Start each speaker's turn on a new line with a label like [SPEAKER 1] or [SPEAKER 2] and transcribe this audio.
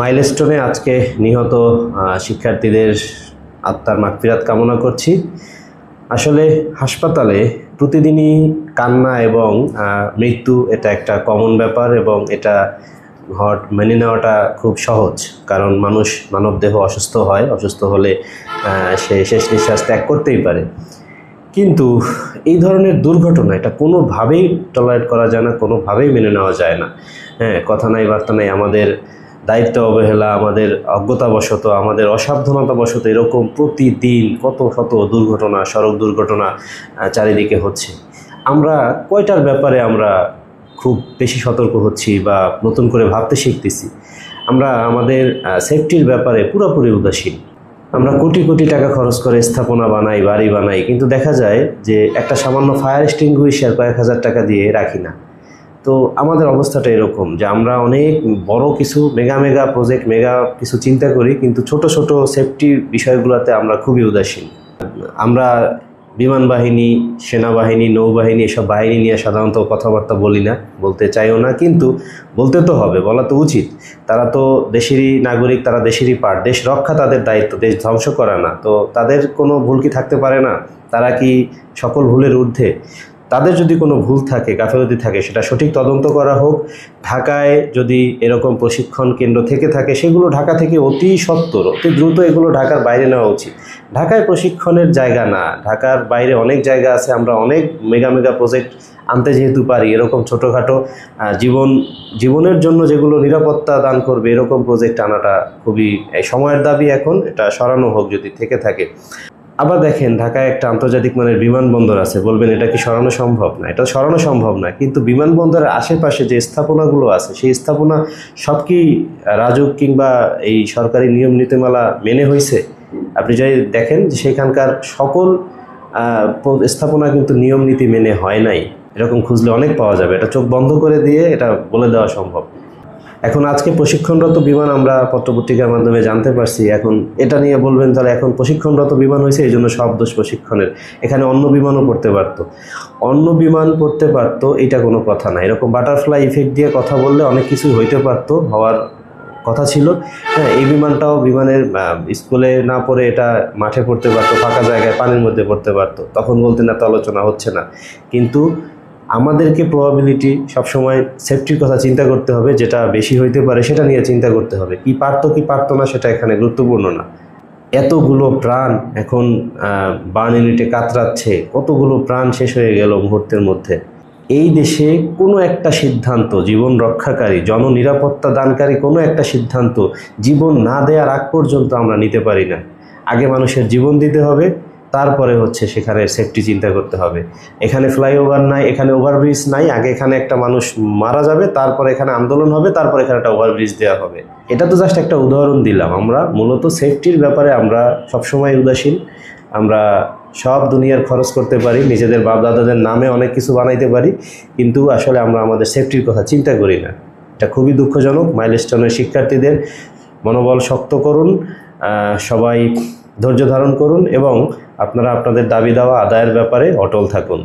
[SPEAKER 1] মাইলস্টোনে আজকে নিহত শিক্ষার্থীদের আত্মার মাগফিরাত কামনা করছি। আসলে হাসপাতালে প্রতিদিনই কান্না এবং মৃত্যু এটা একটা কমন ব্যাপার এবং এটা ঘট, মেনে নেওয়াটা খুব সহজ। কারণ মানুষ মানবদেহ অসুস্থ হয়, অসুস্থ হলে সে শেষ নিঃশ্বাস ত্যাগ করতেই পারে। কিন্তু এই ধরনের দুর্ঘটনা এটা কোনোভাবেই টলারেট করা যায় না, কোনোভাবেই মেনে নেওয়া যায় না। হ্যাঁ কথা নাই, বার্তা নাই, আমাদের দায়িত্ব অবহেলা, আমাদের অজ্ঞতাবশত, আমাদের অসাবধানতাবশত এরকম প্রতিদিন কত শত দুর্ঘটনা, সড়ক দুর্ঘটনা চারিদিকে হচ্ছে। আমরা কয়টার ব্যাপারে আমরা খুব বেশি সতর্ক হচ্ছি বা নতুন করে ভাবতে শিখতেছি? আমরা আমাদের সেফটির ব্যাপারে পুরোপুরি উদাসীন। আমরা কোটি কোটি টাকা খরচ করে স্থাপনা বানাই, বাড়ি বানাই, কিন্তু দেখা যায় যে একটা সামান্য ফায়ার এক্সটিংগুইশার কয়েক হাজার টাকা দিয়ে রাখি না। তো আমাদের অবস্থাটা এরকম যে আমরা অনেক বড় কিছু মেগা মেগা প্রজেক্ট মেগা কিছু চিন্তা করি, কিন্তু ছোট ছোট সেফটি বিষয়গুলোতে আমরা খুবই উদাসীন। আমরা বিমান বাহিনী, সেনাবাহিনী, নৌবাহিনী এসব বাহিনী নিয়ে সাধারণত কথাবার্তা বলি না, বলতে চাইও না, কিন্তু বলতে তো হবে, বলা তো উচিত। তারা তো দেশেরই নাগরিক, তারা দেশেরই পার দেশ রক্ষা তাদের দায়িত্ব, দেশ ধ্বংস করা না। তো তাদের কোনো ভুল কি থাকতে পারে না? তারা কি সকল ভুলের ঊর্ধ্বে? তাদের যদি কোনো ভুল থাকে, গাফিলতি থাকে, সেটা সঠিক তদন্ত করা হোক। ঢাকায় যদি এরকম প্রশিক্ষণ কেন্দ্র থেকে থাকে, সেগুলো ঢাকা থেকে অতি সত্বর অতি দ্রুত এগুলো ঢাকার বাইরে নেওয়া উচিত। ঢাকায় প্রশিক্ষণের জায়গা না, ঢাকার বাইরে অনেক জায়গা আছে, আমরা অনেক মেগা মেগা প্রজেক্ট আনতে যেহেতু পারি, এরকম ছোটোখাটো জীবন, জীবনের জন্য যেগুলো নিরাপত্তা দান করবে, এরকম প্রজেক্ট আনাটা খুবই সময়ের দাবি এখন, এটা সরানো হোক যদি থেকে থাকে। আবার দেখেন, ঢাকায় একটা আন্তর্জাতিক মানের বিমানবন্দর আছে। বলবেন, এটা কি সরানো সম্ভব না? এটা সরানো সম্ভব না। কিন্তু বিমানবন্দরের আশেপাশে যে স্থাপনাগুলো আছে, সেই স্থাপনা সব কি রাজুক কিংবা এই সরকারি নিয়ম নীতিমালা মেনে হয়েছে আপনি যদি দেখেন যে সেখানকার সকল স্থাপনা কিন্তু নিয়ম নীতি মেনে হয় নাই। এরকম খুঁজলে অনেক পাওয়া যাবে। এটা চোখ বন্ধ করে দিয়ে এটা বলে দেওয়া সম্ভব। এখন আজকে প্রশিক্ষণরত বিমান আমরা পত্রপত্রিকার মাধ্যমে জানতে পারছি। এখন এটা নিয়ে বলবেন তাহলে এখন প্রশিক্ষণরত বিমান হয়েছে, এই জন্য সব দোষ প্রশিক্ষণের। এখানে অন্য বিমানও পড়তে পারতো। অন্য বিমান পড়তে পারতো, এটা কোনো কথা না। এরকম বাটারফ্লাই ইফেক্ট দিয়ে কথা বললে অনেক কিছু হইতে পারতো, হওয়ার কথা ছিল। হ্যাঁ এই বিমানটাও বিমানের স্কুলে না পড়ে এটা মাঠে পড়তে পারতো, ফাঁকা জায়গায় পানির মধ্যে পড়তে পারতো। তখন বলতেন এত আলোচনা হচ্ছে না। কিন্তু আমাদেরকে প্রবাবিলিটি সবসময় সেফটির কথা চিন্তা করতে হবে, যেটা বেশি হইতে পারে সেটা নিয়ে চিন্তা করতে হবে। কি পারতো কি পারতো না, সেটা এখানে গুরুত্বপূর্ণ না। এতগুলো প্রাণ এখন বার্ন ইউনিটে কাতরাচ্ছে, কতগুলো প্রাণ শেষ হয়ে গেল মুহূর্তের মধ্যে। এই দেশে কোনো একটা সিদ্ধান্ত, জীবন রক্ষাকারী, জননিরাপত্তা দানকারী কোনো একটা সিদ্ধান্ত, জীবন না দেওয়ার আগ পর্যন্ত আমরা নিতে পারি না। আগে মানুষের জীবন দিতে হবে তারপরে হচ্ছে সেখানে সেফটি চিন্তা করতে হবে। এখানে ফ্লাইওভার নাই, এখানে ওভারব্রিজ নাই, আগে এখানে একটা মানুষ মারা যাবে, তারপরে এখানে আন্দোলন হবে, তারপরে এখানে একটা ওভারব্রিজ দেওয়া হবে। এটা তো জাস্ট একটা উদাহরণ দিলাম আমরা। মূলত সেফটির ব্যাপারে আমরা সবসময় উদাসীন। আমরা সব দুনিয়ার খরচ করতে পারি, নিজেদের বাপ দাদাদের নামে অনেক কিছু বানাইতে পারি, কিন্তু আসলে আমরা আমাদের সেফটির কথা চিন্তা করি না। এটা খুবই দুঃখজনক। মাইলস্টোনের শিক্ষার্থীদের মনোবল শক্ত করুন। সবাই ধৈর্য ধারণ করুন এবং আপনারা আপনাদের দাবি দাওয়া আদায়ের ব্যাপারে অটল থাকুন।